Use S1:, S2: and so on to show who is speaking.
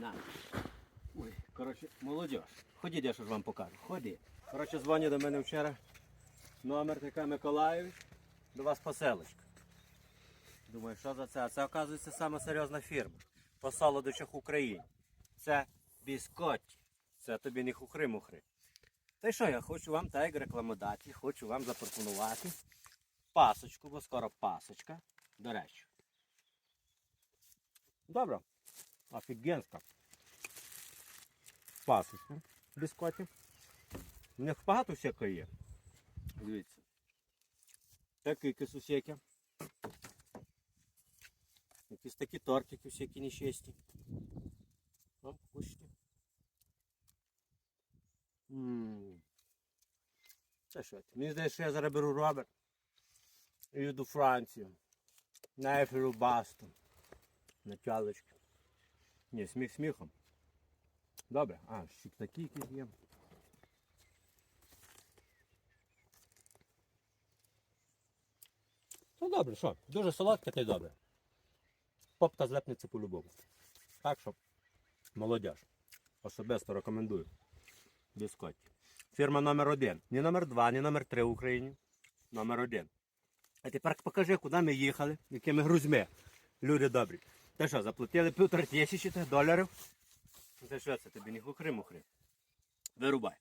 S1: На. Ой, коротше, молодь. Ходіть, я що ж вам покажу. Ході. Коротше, дзвонять до мене вчора. Номер така Миколаївич. До вас поселочка. Думаю, що за це? А це, оказується, сама серйозна фірма. По солодощах Україні. Це біскотті. Це тобі не хухри-мухри. Та й що, я хочу вам так як рекламодатель, хочу вам запропонувати пасочку, бо скоро пасочка. До речі. Добре. Офігенська. Пасочка. Біскоті. У них багато всякого є. Дивіться. Такі кисусеки. Якісь такі тортики всякі нещасті. Вам. Ммм. Це що? Мені здається, що я зараз беру Роберт і їду Францію. На ефіру Басту. На тялочки. Ні, сміх сміхом. Добре. А, ще такі якісь є. Ну добре, що? Дуже солодке та й добре. Попка злепнеться по-любому. Так що, молодіж. Особисто рекомендую. Біскотті. Фірма номер один. Не номер два, не номер три в Україні. Номер один. А тепер покажи, куди ми їхали, якими грузьми. Люди добрі. Ти що, заплатили півтори тисячі доларів? Це що це тобі не хухри-мухри? Вирубай.